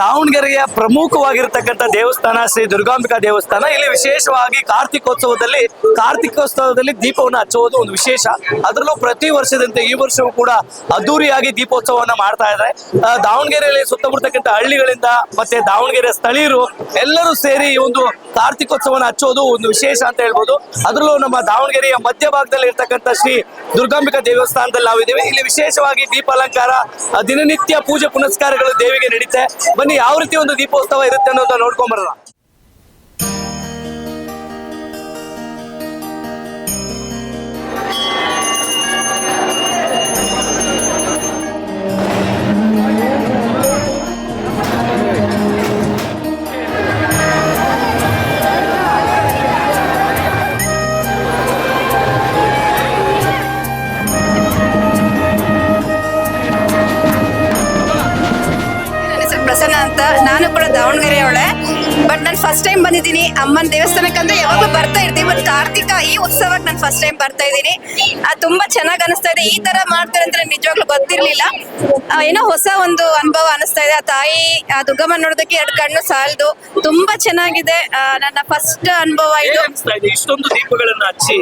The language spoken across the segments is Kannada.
ದಾವಣಗೆರೆಯ ಪ್ರಮುಖವಾಗಿರ್ತಕ್ಕಂಥ ದೇವಸ್ಥಾನ ಶ್ರೀ ದುರ್ಗಾಂಬಿಕಾ ದೇವಸ್ಥಾನ. ಇಲ್ಲಿ ವಿಶೇಷವಾಗಿ ಕಾರ್ತಿಕೋತ್ಸವದಲ್ಲಿ ಕಾರ್ತಿಕೋತ್ಸವದಲ್ಲಿ ದೀಪವನ್ನು ಹಚ್ಚುವುದು ಒಂದು ವಿಶೇಷ. ಅದರಲ್ಲೂ ಪ್ರತಿ ವರ್ಷದಂತೆ ಈ ವರ್ಷವೂ ಕೂಡ ಅದ್ದೂರಿಯಾಗಿ ದೀಪೋತ್ಸವವನ್ನ ಮಾಡ್ತಾ ಇದ್ದಾರೆ. ದಾವಣಗೆರೆಯಲ್ಲಿ ಸುತ್ತಮುತ್ತಕ್ಕಂಥ ಹಳ್ಳಿಗಳಿಂದ ಮತ್ತೆ ದಾವಣಗೆರೆ ಸ್ಥಳೀಯರು ಎಲ್ಲರೂ ಸೇರಿ ಈ ಒಂದು ಕಾರ್ತಿಕೋತ್ಸವನ ಹಚ್ಚೋದು ಒಂದು ವಿಶೇಷ ಅಂತ ಹೇಳ್ಬೋದು. ಅದರಲ್ಲೂ ನಮ್ಮ ದಾವಣಗೆರೆಯ ಮಧ್ಯಭಾಗದಲ್ಲಿ ಇರ್ತಕ್ಕಂಥ ಶ್ರೀ ದುರ್ಗಾಂಬಿಕಾ ದೇವಸ್ಥಾನದಲ್ಲಿ ನಾವಿದ್ದೀವಿ. ಇಲ್ಲಿ ವಿಶೇಷವಾಗಿ ದೀಪಾಲಂಕಾರ, ದಿನನಿತ್ಯ ಪೂಜೆ ಪುನಸ್ಕಾರಗಳು ದೇವಿಗೆ ನಡೀತೆ. ಬನ್ನಿ ಯಾವ ರೀತಿ ಒಂದು ದೀಪೋತ್ಸವ ಇರುತ್ತೆ ಅನ್ನೋದನ್ನ ನೋಡ್ಕೊಂಡ್ ಬರೋಣ. ಫಸ್ಟ್ ಟೈಮ್ ಬಂದಿದ್ದೀನಿ. ಅಮ್ಮನ ದೇವಸ್ಥಾನಕ್ಕೆ ಅಂದ್ರೆ ಯಾವಾಗಲೂ ಬರ್ತಾ ಇರ್ತೀವಿ ಬಟ್ ಕಾರ್ತಿಕ ಈ ಉತ್ಸವಕ್ಕೆ ನಾನು ಫಸ್ಟ್ ಟೈಮ್ ಬರ್ತಾ ಇದ್ದೀನಿ. ಅದು ತುಂಬಾ ಚೆನ್ನಾಗಿ ಅನಿಸ್ತಾ ಇದೆ. ಈ ತರ ಮಾಡ್ತಾರೆ ಅಂತ ನಿಜವಾಗ್ಲೂ ಗೊತ್ತಿರ್ಲಿಲ್ಲ. ಏನೋ ಹೊಸ ಒಂದು ಅನುಭವ ಅನಿಸ್ತಾ ಇದೆ. ಆ ತಾಯಿ ಆ ದುರ್ಗಮ್ಮ ನೋಡೋದಕ್ಕೆ ಎರಡು ಕಣ್ಣು ಸಾಲದು. ತುಂಬಾ ಚೆನ್ನಾಗಿದೆ. ನನ್ನ ಫಸ್ಟ್ ಅನುಭವ ಇದು. ಅನಿಸ್ತಾ ಇದೆ? ಇಷ್ಟೊಂದು ದೀಪಗಳನ್ನ ಹಚ್ಚಿ.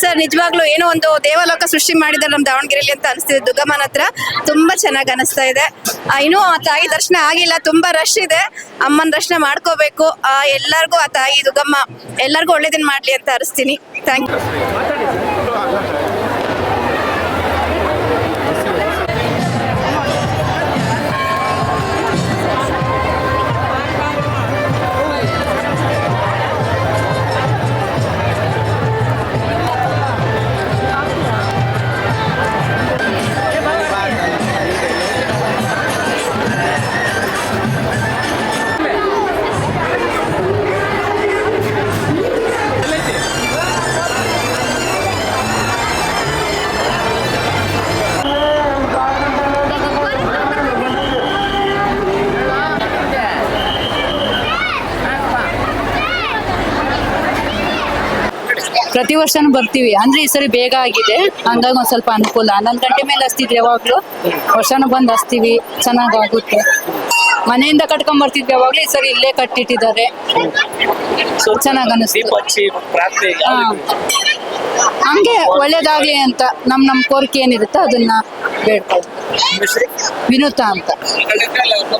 ಸರ್ ನಿಜವಾಗ್ಲೂ ಏನೋ ಒಂದು ದೇವಲೋಕ ಸೃಷ್ಟಿ ಮಾಡಿದ್ದಾರೆ ನಮ್ಮ ದಾವಣಗೆರೆಯಲ್ಲಿ ಅಂತ ಅನಿಸ್ತಿದೆ. ದುರ್ಗಮ್ಮನ ಹತ್ರ ತುಂಬಾ ಚೆನ್ನಾಗಿ ಅನಿಸ್ತಾ ಇದೆ. ಇನ್ನು ಆ ತಾಯಿ ದರ್ಶನ ಆಗಿಲ್ಲ. ತುಂಬಾ ರಶ್ ಇದೆ. ಅಮ್ಮನ ದರ್ಶನ ಮಾಡ್ಕೋಬೇಕು. ಎಲ್ಲರಿಗೂ ಆ ತಾಯಿ ದುರ್ಗಮ್ಮ ಎಲ್ಲರಿಗೂ ಒಳ್ಳೇದನ್ನ ಮಾಡ್ಲಿ ಅಂತ ಅರಿಸ್ತೀನಿ. ಥ್ಯಾಂಕ್ ಯು ಪ್ರತಿ ವರ್ಷನೂ ಬರ್ತೀವಿ. ಅಂದ್ರೆ ಈ ಸರಿ ಬೇಗ ಆಗಿದೆ. ಹಂಗಾಗಿ ಒಂದ್ ಸ್ವಲ್ಪ ಅನುಕೂಲ. ಹನ್ನೊಂದು ಗಂಟೆ ಮೇಲೆ ಹಸ್ತಿದ್ವಿ ಯಾವಾಗ್ಲೂ. ವರ್ಷನೂ ಬಂದು ಹಸ್ತೀವಿ ಚೆನ್ನಾಗಾಗುತ್ತೆ. ಮನೆಯಿಂದ ಕಟ್ಕೊಂಡ್ ಬರ್ತಿದ್ವಿ ಯಾವಾಗ್ಲೂ. ಈ ಸರಿ ಇಲ್ಲೇ ಕಟ್ಟಿಟ್ಟಿದ್ದಾರೆ. ಚೆನ್ನಾಗ್ ಅನಿಸ್ತು. ಹಾ. ಹಂಗೆ ಒಳ್ಳೇದಾಗ್ಲಿ ಅಂತ ನಮ್ ನಮ್ ಕೋರಿಕೆ ಏನಿರುತ್ತೋ ಅದನ್ನ ವಿನೂತ ಅಂತ.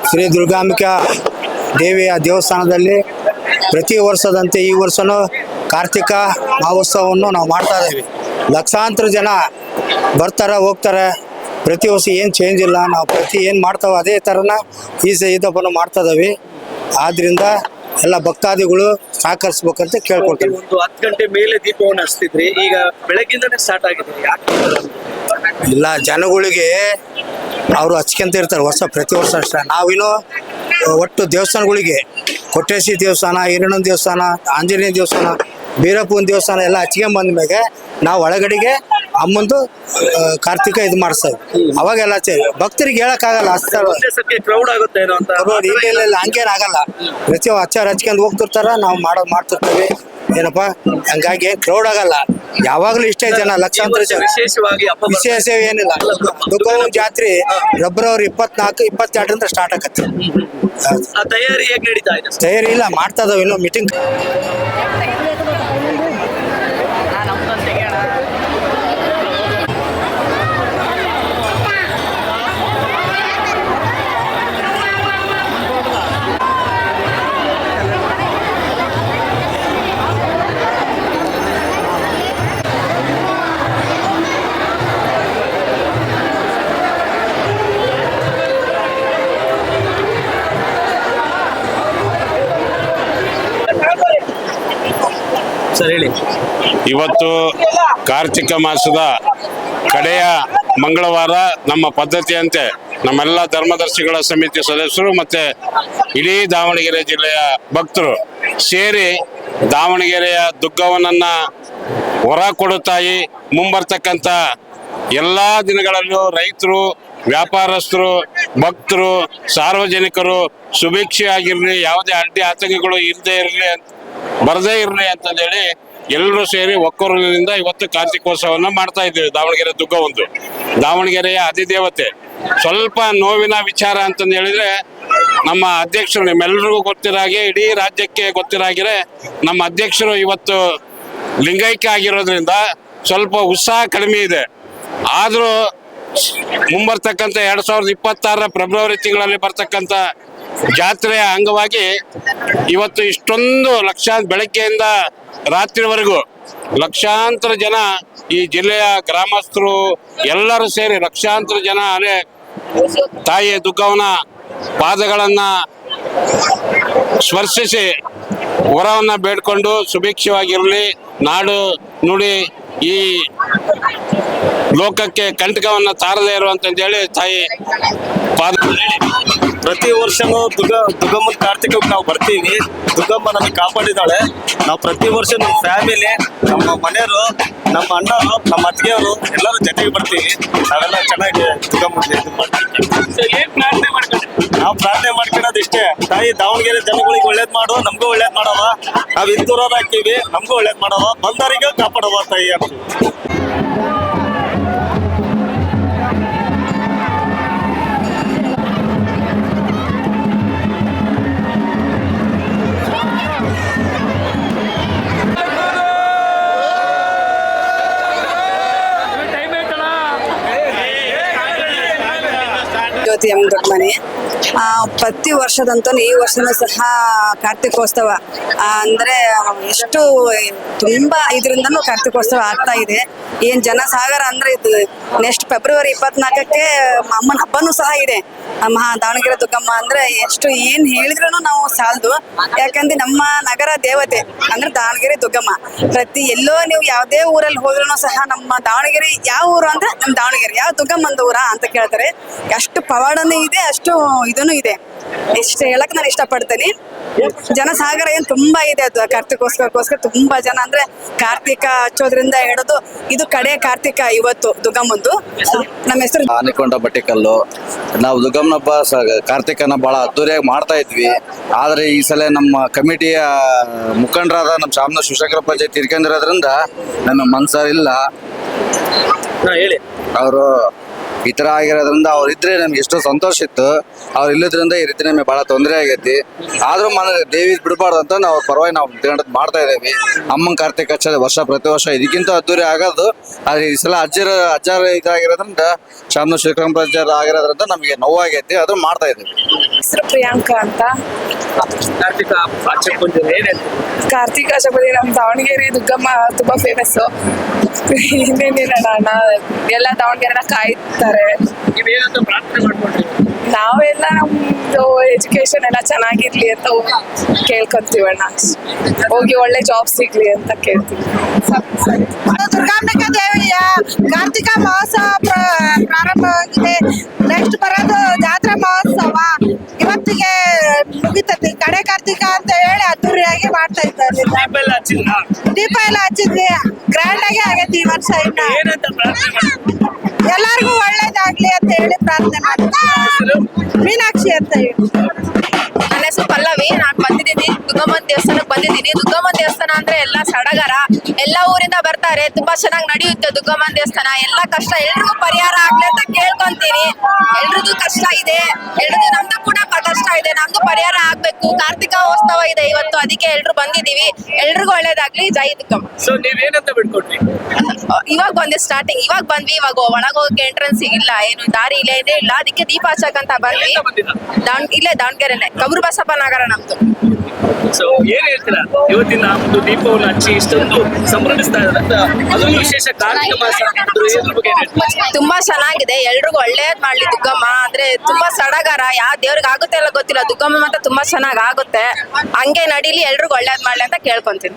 ಶ್ರೀ ದುರ್ಗಾಂಬಿಕಾ ದೇವಿಯ ದೇವಸ್ಥಾನದಲ್ಲಿ ಪ್ರತಿ ವರ್ಷದಂತೆ ಈ ವರ್ಷನೂ ಕಾರ್ತಿಕ ಮಹೋತ್ಸವವನ್ನು ನಾವು ಮಾಡ್ತಾ ಇದ್ದೀವಿ. ಲಕ್ಷಾಂತರ ಜನ ಬರ್ತಾರೆ ಹೋಗ್ತಾರೆ. ಪ್ರತಿ ವರ್ಷ ಏನು ಚೇಂಜ್ ಇಲ್ಲ. ನಾವು ಪ್ರತಿ ಏನು ಮಾಡ್ತಾವೆ ಅದೇ ಥರನ ಈ ಸ ಮಾಡ್ತಾ ಇದ್ದೀವಿ. ಆದ್ದರಿಂದ ಎಲ್ಲ ಭಕ್ತಾದಿಗಳು ಸಹಕರಿಸ್ಬೇಕಂತ ಕೇಳ್ಕೊಳ್ತೀವಿ ಒಂದು ಹತ್ತು ಗಂಟೆ ಮೇಲೆ ದೀಪವನ್ನು ಹಚ್ತಿದ್ರಿ. ಈಗ ಬೆಳಗ್ಗಿಂದನೇ ಸ್ಟಾರ್ಟ್ ಆಗಿದೆ. ಇಲ್ಲ ಜನಗಳಿಗೆ ಅವರು ಹಚ್ಕೊಂತ ಇರ್ತಾರೆ ವರ್ಷ ಪ್ರತಿ ವರ್ಷ ಅಷ್ಟೇ. ನಾವಿನ್ನು ಒಟ್ಟು ದೇವಸ್ಥಾನಗಳಿಗೆ ಕೊಟ್ಟೇಶಿ ದೇವಸ್ಥಾನ ಹಿರಣ್ಣನ ದೇವಸ್ಥಾನ ಆಂಜನೇಯ ದೇವಸ್ಥಾನ ಬೀರಪ್ಪನ ದೇವಸ್ಥಾನ ಎಲ್ಲ ಹಚ್ಕೊಂಡ್ ಬಂದ ಮೇಲೆ ನಾವು ಒಳಗಡೆಗೆ ಅಮ್ಮಂದು ಕಾರ್ತಿಕ ಇದು ಮಾಡಿಸ್ತೇವೆ ಅವಾಗೆಲ್ಲ ಭಕ್ತರಿಗೆ ಹೇಳಕ್ಕಾಗಲ್ಲ ಕ್ರೌಡ್ ಆಗುತ್ತೆ ಇಲ್ಲ ಇಲ್ಲ ಇಲ್ಲ ಹಂಗೇನ್ ಆಗಲ್ಲ. ಪ್ರತಿ ಹಚ್ಚಾರ ಹಚ್ಕೊಂಡ್ ಹೋಗ್ತಿರ್ತಾರ ನಾವು ಮಾಡೋ ಮಾಡ್ತಿರ್ತೇವೆ. ಏನಪ್ಪ ಹಂಗಾಗಿ ಕ್ರೌಡ್ ಆಗಲ್ಲ. ಯಾವಾಗಲೂ ಇಷ್ಟೇ ಜನ ಲಕ್ಷಾಂತರ ಜನ. ವಿಶೇಷ ಏನಿಲ್ಲ. ದುರ್ಗವ್ವನ ಜಾತ್ರೆ ಫೆಬ್ರವರಿ ಇಪ್ಪತ್ನಾಲ್ಕು ಇಪ್ಪತ್ತೆರಡರಿಂದ ಸ್ಟಾರ್ಟ್ ಆಗತ್ತೆ. ಆ ತಯಾರಿ ಹೇಗ್ ನಡೀತಾ ಇದೆ? ತಯಾರಿ ಇಲ್ಲ ಮಾಡ್ತಾ ಇದಾವೆ ಇನ್ನೂ ಮೀಟಿಂಗ್ ಸರ್ ಹೇಳಿ. ಇವತ್ತು ಕಾರ್ತಿಕ ಮಾಸದ ಕಡೆಯ ಮಂಗಳವಾರ ನಮ್ಮ ಪದ್ಧತಿಯಂತೆ ನಮ್ಮೆಲ್ಲ ಧರ್ಮದರ್ಶಿಗಳ ಸಮಿತಿ ಸದಸ್ಯರು ಮತ್ತೆ ಇಡೀ ದಾವಣಗೆರೆ ಜಿಲ್ಲೆಯ ಭಕ್ತರು ಸೇರಿ ದಾವಣಗೆರೆಯ ದುಗ್ಗವನನ್ನ ಹೊರ ಕೊಡುತ್ತಾಯಿ ಮುಂಬರ್ತಕ್ಕಂಥ ಎಲ್ಲ ದಿನಗಳಲ್ಲೂ ರೈತರು, ವ್ಯಾಪಾರಸ್ಥರು, ಭಕ್ತರು, ಸಾರ್ವಜನಿಕರು ಸುಭಿಕ್ಷೆಯಾಗಿರ್ಲಿ ಯಾವುದೇ ಅಡ್ಡಿ ಆತಂಕಗಳು ಇಲ್ಲದೆ ಇರಲಿ ಅಂತ ಬರದೇ ಇರಲಿ ಅಂತಂದೇಳಿ ಎಲ್ಲರೂ ಸೇರಿ ಒಕ್ಕೂರಿನಿಂದ ಇವತ್ತು ಕಾರ್ತಿಕೋತ್ಸವನ್ನ ಮಾಡ್ತಾ ಇದ್ದೀವಿ. ದಾವಣಗೆರೆ ಒಂದು. ದಾವಣಗೆರೆಯ ಅಧಿದೇವತೆ. ಸ್ವಲ್ಪ ನೋವಿನ ವಿಚಾರ ಅಂತಂದು ಹೇಳಿದ್ರೆ ನಮ್ಮ ಅಧ್ಯಕ್ಷರು ನಿಮ್ಮೆಲ್ಲರಿಗೂ ಗೊತ್ತಿರೋ ಹಾಗೆ ಇಡೀ ರಾಜ್ಯಕ್ಕೆ ಗೊತ್ತಿರಾಗಿರೆ ನಮ್ಮ ಅಧ್ಯಕ್ಷರು ಇವತ್ತು ಲಿಂಗೈಕ್ಯ ಆಗಿರೋದ್ರಿಂದ ಸ್ವಲ್ಪ ಉತ್ಸಾಹ ಕಡಿಮೆ ಇದೆ. ಆದರೂ ಮುಂಬರ್ತಕ್ಕಂಥ ಎರಡ್ ಸಾವಿರದ ಇಪ್ಪತ್ತಾರರ ಫೆಬ್ರವರಿ ತಿಂಗಳಲ್ಲಿ ಬರ್ತಕ್ಕಂಥ ಜಾತ್ರೆಯ ಅಂಗವಾಗಿ ಇವತ್ತು ಇಷ್ಟೊಂದು ಲಕ್ಷಾಂತರ ಬೆಳಗ್ಗೆಯಿಂದ ರಾತ್ರಿವರೆಗೂ ಲಕ್ಷಾಂತರ ಜನ ಈ ಜಿಲ್ಲೆಯ ಗ್ರಾಮಸ್ಥರು ಎಲ್ಲರೂ ಸೇರಿ ಲಕ್ಷಾಂತರ ಜನ ಅಲೆ ತಾಯಿಯ ದುಗ್ಗವನ ಪಾದಗಳನ್ನ ಸ್ಪರ್ಶಿಸಿ ವರವನ್ನ ಬೇಡ್ಕೊಂಡು ಸುಭಿಕ್ಷವಾಗಿರಲಿ, ನಾಡು ನುಡಿ ಈ ಲೋಕಕ್ಕೆ ಕಂಟಕವನ್ನ ತಾರದೇ ಇರುವಂತಂದೇಳಿ ತಾಯಿ ಪಾದ ಪ್ರತಿ ವರ್ಷನೂ ದುರ್ಗ ದುರ್ಗಮ್ಮನ ಕಾರ್ತಿಕ ನಾವು ಬರ್ತೀವಿ. ದುರ್ಗಮ್ಮ ನಮಗೆ ಕಾಪಾಡಿದ್ದಾಳೆ. ನಾವು ಪ್ರತಿ ವರ್ಷ ನಮ್ಮ ಫ್ಯಾಮಿಲಿ ನಮ್ಮ ಮನೆಯವರು ನಮ್ಮ ಅಣ್ಣವರು ನಮ್ಮ ಅತ್ತಿಗೆಯವರು ಎಲ್ಲರೂ ಜೊತೆಗೆ ಬರ್ತೀವಿ. ನಾವೆಲ್ಲ ಚೆನ್ನಾಗಿ ದುರ್ಗಮ್ಮನ ಇದು ಮಾಡ್ತೀವಿ. ನಾವು ಪ್ರಾರ್ಥನೆ ಮಾಡ್ಕೊಳ್ಳೋದು ಇಷ್ಟೇ. ತಾಯಿ ದಾವಣಗೆರೆ ಜನಗಳಿಗೆ ಒಳ್ಳೇದು ಮಾಡು ನಮಗೂ ಒಳ್ಳೇದು ಮಾಡವ ನಾವು ಇಂತೂರವ್ರು ಹಾಕ್ತೀವಿ ನಮಗೂ ಒಳ್ಳೇದು ಮಾಡವ ಬಂದವರಿಗೆ ಕಾಪಾಡವ ತಾಯಿ ಅಂತ. ती अमृत माने ಪ್ರತಿ ವರ್ಷದಂತೂ ಈ ವರ್ಷನೂ ಸಹ ಕಾರ್ತಿಕೋತ್ಸವ. ಅಂದ್ರೆ ಎಷ್ಟು ತುಂಬಾ ಇದರಿಂದನೂ ಕಾರ್ತಿಕೋತ್ಸವ ಆಗ್ತಾ ಇದೆ. ಏನ್ ಜನಸಾಗರ ಅಂದ್ರೆ ಇದು ನೆಕ್ಸ್ಟ್ ಫೆಬ್ರವರಿ ಇಪ್ಪತ್ನಾಲ್ಕಕ್ಕೆ ಅಮ್ಮನ ಹಬ್ಬನೂ ಸಹ ಇದೆ. ಮಹಾ ದಾವಣಗೆರೆ ದುಗ್ಗಮ್ಮ ಅಂದ್ರೆ ಎಷ್ಟು ಏನ್ ಹೇಳಿದ್ರು ನಾವು ಸಾಲದು. ಯಾಕಂದ್ರೆ ನಮ್ಮ ನಗರ ದೇವತೆ ಅಂದ್ರೆ ದಾವಣಗೆರೆ ದುಗ್ಗಮ್ಮ ಪ್ರತಿ ಎಲ್ಲೋ ನೀವು ಯಾವ್ದೇ ಊರಲ್ಲಿ ಹೋದ್ರೂ ಸಹ ನಮ್ಮ ದಾವಣಗೆರೆ ಯಾವ ಊರು ಅಂದ್ರೆ ನಮ್ಮ ದಾವಣಗೆರೆ, ಯಾವ ದುಗ್ಗಮ್ಮಂದ ಊರ ಅಂತ ಕೇಳ್ತಾರೆ. ಅಷ್ಟು ಪವಾಡನೂ ಇದೆ, ಅಷ್ಟು ಇದೂ ಇದೆ. ಇಷ್ಟ ಹೇಳಕ್ ನಾನು ಇಷ್ಟಪಡ್ತೇನೆ. ಜನಸಾಗರ ಏನ್ ತುಂಬಾ ಇದೆ ಅದು ಕಾರ್ತಿಕೋಸ್ಕರಕ್ಕೋಸ್ಕರ. ತುಂಬಾ ಜನ ಅಂದ್ರೆ ಕಾರ್ತಿಕ ಹಚ್ಚೋದ್ರಿಂದ ಹೇಳೋದು ಇದು ಕಡೆ ಕಾರ್ತಿಕ ಇವತ್ತು ದುಗಮ್ಮಂದು ನಮ್ಮ ಹೆಸರು ಆನಿಕೊಂಡ ಬಟ್ಟಿಕಲ್ಲು. ನಾವು ದುಗಮ್ನ ಹಬ್ಬ ಕಾರ್ತಿಕನ ಬಹಳ ಅದ್ದೂರಿಯಾಗಿ ಮಾಡ್ತಾ ಇದ್ವಿ. ಆದ್ರೆ ಈ ಸಲ ನಮ್ಮ ಕಮಿಟಿಯ ಮುಖಂಡರಾದ ನಮ್ಮ ಶಾಮನ ಶಿವಶಂಕರಪ್ಪ ಜೈ ತೀರ್ಕೊಂಡಿರೋದ್ರಿಂದ ನನ್ನ ಮನ್ಸರಿಲ್ಲ. ಹೇಳಿ. ಅವರು ಈ ಥರ ಆಗಿರೋದ್ರಿಂದ ಅವ್ರು ಇದ್ರೆ ನಮ್ಗೆ ಎಷ್ಟೋ ಸಂತೋಷ ಇತ್ತು. ಅವ್ರು ಇಲ್ಲದ್ರಿಂದ ಈ ರೀತಿ ನಮಗೆ ಬಹಳ ತೊಂದರೆ ಆಗೈತಿ. ಆದ್ರೂ ಮನ ದೇವಿ ಬಿಡಬಾರ್ದು ಅಂತ ನಾವು ಪರವಾಗಿ ನಾವು ಮಾಡ್ತಾ ಇದ್ದೇವೆ ಅಮ್ಮನ ಕಾರ್ತಿಕ ಹಚ್ಚೋದು ವರ್ಷ ಪ್ರತಿ ವರ್ಷ ಇದಕ್ಕಿಂತ ಅದ್ದೂರಿ ಆಗೋದು. ಆದ್ರೆ ಈ ಸಲ ಅಜ್ಜರ ಅಜ್ಜರ ಇದಾಗಿರೋದ್ರಿಂದ ಶಾಮನ ಶ್ರೀಕಾಂತ ಅಜ್ಜಾರ ಆಗಿರೋದ್ರಿಂದ ನಮಗೆ ನೋವಾಗೈತಿ. ಅದ್ರ ಮಾಡ್ತಾ ಇದ್ದೀವಿ ಹೆಸರು ಪ್ರಿಯಾಂಕಾ ಅಂತ. ಕಾರ್ತಿಕ? ಕಾರ್ತಿಕ ಶಬರಿ ನಮ್ಮ ದಾವಣಗೆರೆ ದುಗ್ಗಮ್ಮ ತುಂಬಾ ಫೇಮಸ್ ಇನ್ನೇನಿಲ್ಲ ಅಣ್ಣ ಎಲ್ಲ ದಾವಣಗೆರೆನ ನೀವೇನಂತ ಪ್ರಾರ್ಥನೆ ಮಾಡ್ಕೊಂಡ್ರಿ? ನಾವೆಲ್ಲ ನಮ್ದು ಎಜುಕೇಶನ್ ಎಲ್ಲ ಚೆನ್ನಾಗಿರ್ಲಿ ಅಂತ ಕೇಳ್ಕೊಂತೀವಿ ಅಣ್ಣ. ಹೋಗಿ ಒಳ್ಳೆ ಜಾಬ್ ಸಿಗ್ಲಿ ಅಂತ ಕೇಳ್ತೀವಿ. ದುರ್ಗಾಂಬಿಕಾ ದೇವಿಯ ಕಾರ್ತಿಕ ಮಹೋತ್ಸವ ಪ್ರ- ಪ್ರಾರಂಭವಾಗಿದೆ ನೆಕ್ಸ್ಟ್ ಬರೋದು ಜಾತ್ರಾ ಮಹೋತ್ಸವ. ಇವತ್ತಿಗೆ ಮುಗಿತದೆ. ಕಡೆ ಕಾರ್ತಿಕ ಅಂತ ಹೇಳಿ ಅದ್ದೂರಿಯಾಗಿ ಮಾಡ್ತಾ ಇದ್ದಾರೆ. ದೀಪ ಎಲ್ಲ ಹಚ್ಚಿದ್ವಿ. ಗ್ರ್ಯಾಂಡ್ ಆಗಿ ಆಗೈತಿ ಈ ವರ್ಷ ಇನ್ನ. ಏನಂತ ಮೀನಾಕ್ಷಿ ಅಂತ ಹೇಳಿ. ನನ್ನ ಹೆಸರು ಪಲ್ಲವಿ, ನಾನು ಬಂದಿದ್ದೀನಿ ದುರ್ಗಮ್ಮನ ದೇವಸ್ಥಾನಕ್ಕೆ ಬಂದಿದ್ದೀನಿ. ದುರ್ಗಮ್ಮನ ದೇವಸ್ಥಾನ ಅಂದ್ರೆ ಎಲ್ಲ ಸಡಗರ, ಎಲ್ಲ ಊರಿಂದ ಬರ್ತಾರೆ, ತುಂಬಾ ಚೆನ್ನಾಗಿ ನಡೆಯುತ್ತೆ ದುರ್ಗಮ್ಮನ ದೇವಸ್ಥಾನ. ಎಲ್ಲ ಕಷ್ಟ, ಎಲ್ರಿಗೂ ಪರಿಹಾರ ಆಗ್ಲಿ ಅಂತ ಕೇಳ್ಕೊಂತೀನಿ. ಎಲ್ರಿಗೂ ಕಷ್ಟ ಇದೆ ಎಲ್ರಿಗೂ ನಮ್ದು ಕೂಡ ಕಷ್ಟ ಇದೆ, ನಮ್ದು ಪರಿಹಾರ ಆಗ್ಬೇಕು ಕಾರ್ತಿಕ ಉತ್ಸವ ಇದೆ ಇವತ್ತು. ಅದಕ್ಕೆ ಎಲ್ರು ಬಂದಿದೀವಿ ಎಲ್ರಿಗೂ ಒಳ್ಳೇದಾಗ್ಲಿ. ಜೈ ದುರ್ಗಮ್ಮ. ಸೊ ನೀವೇನಂತ ಬಿಡ್ಕೊಟ್ರಿ? ಇವಾಗ ಬಂದೆ ಸ್ಟಾರ್ಟಿಂಗ್ ಇವಾಗ ಬಂದ್ವಿ. ಇವಾಗ ಒಳಗ್ ಹೋಗಕ್ಕೆ ಎಂಟ್ರೆನ್ಸ್ ಇಲ್ಲ. ಏನು ದಾರಿ ಇಲ್ಲೇ ಇದೆ ಇಲ್ಲ. ಅದಕ್ಕೆ ದೀಪ ಹಚ್ಚಕ್ ಅಂತ ಬಂದ್ವಿ? ದಾವಣ ಇಲ್ಲೇ ದಾವಣಗೆರೆನೆ. ಕಬ್ರು ಬಸಪ್ಪ ನಗರ ನಮ್ದು. ಸೊ ಏನ್ ಹೇಳ್ತೀರಾ? ಇವತ್ತಿನ ಒಂದು ದೀಪವನ್ನು ಹಚ್ಚಿ ಇಷ್ಟೊಂದು ಸಂಭ್ರಮಿಸ್ತಾ ಇದ್ದಾರೆ. ಅದೊಂದು ವಿಶೇಷ ಕಾರ್ತಿಕ ಮಾಸ ಅದ್ರ ಇದ್ರ ಬಗ್ಗೆ ಏನ್ ಹೇಳ್ತೀರಾ? ತುಂಬಾ ಚೆನ್ನಾಗಿದೆ. ಎಲ್ರಿಗೂ ಒಳ್ಳೇದ್ ಮಾಡ್ಲಿ ದುಗ್ಗಮ್ಮ ಅಂದ್ರೆ ತುಂಬಾ ಸಡಗರ. ಯಾವ ದೇವ್ರಿಗೆ ಆಗುತ್ತೆ ಎಲ್ಲ ಗೊತ್ತಿಲ್ಲ. ದುಗ್ಗಮ್ಮ ಮಾತ್ರ ತುಂಬಾ ಚೆನ್ನಾಗ್ ಆಗುತ್ತೆ ಹಂಗೆ ನಡೀಲಿ ಎಲ್ರಿಗೂ ಒಳ್ಳೇದ್ ಮಾಡ್ಲಿ ಅಂತ ಕೇಳ್ಕೊಂತೀನಿ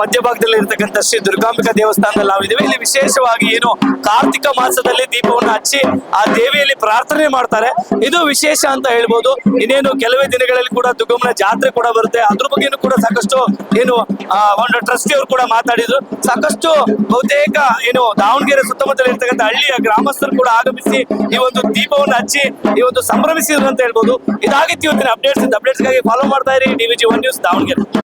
ಮಧ್ಯಭಾಗದಲ್ಲಿ ಇರತಕ್ಕಂಥ ಶ್ರೀ ದುರ್ಗಾಂಬಿಕಾ ದೇವಸ್ಥಾನದಲ್ಲಿ ನಾವಿದ್ದೀವಿ. ಇಲ್ಲಿ ವಿಶೇಷವಾಗಿ ಏನು ಕಾರ್ತಿಕ ಮಾಸದಲ್ಲಿ ದೀಪವನ್ನು ಹಚ್ಚಿ ಆ ದೇವಿಯಲ್ಲಿ ಪ್ರಾರ್ಥನೆ ಮಾಡ್ತಾರೆ. ಇದು ವಿಶೇಷ ಅಂತ ಹೇಳ್ಬೋದು. ಇನ್ನೇನು ಕೆಲವೇ ದಿನಗಳಲ್ಲಿ ಕೂಡ ದುರ್ಗಮ್ಮನ ಜಾತ್ರೆ ಕೂಡ ಬರುತ್ತೆ. ಅದ್ರ ಬಗ್ಗೆನೂ ಕೂಡ ಸಾಕಷ್ಟು ಏನು ಒಂದು ಟ್ರಸ್ಟಿ ಅವರು ಕೂಡ ಮಾತಾಡಿದ್ರು. ಸಾಕಷ್ಟು ಬಹುತೇಕ ಏನು ದಾವಣಗೆರೆ ಸುತ್ತಮುತ್ತಲ ಇರ್ತಕ್ಕಂಥ ಹಳ್ಳಿಯ ಗ್ರಾಮಸ್ಥರು ಕೂಡ ಆಗಮಿಸಿ ಈ ಒಂದು ದೀಪವನ್ನು ಹಚ್ಚಿ ಈ ಒಂದು ಸಂಭ್ರಮಿಸಿದ್ರು ಅಂತ ಹೇಳ್ಬೋದು. ಇದಾಗಿತ್ತು ಇವತ್ತಿನ ಅಪ್ಡೇಟ್ಸ್ಗಾಗಿ ಫಾಲೋ ಮಾಡ್ತಾ ಇರಿ. DVG one news Davangere.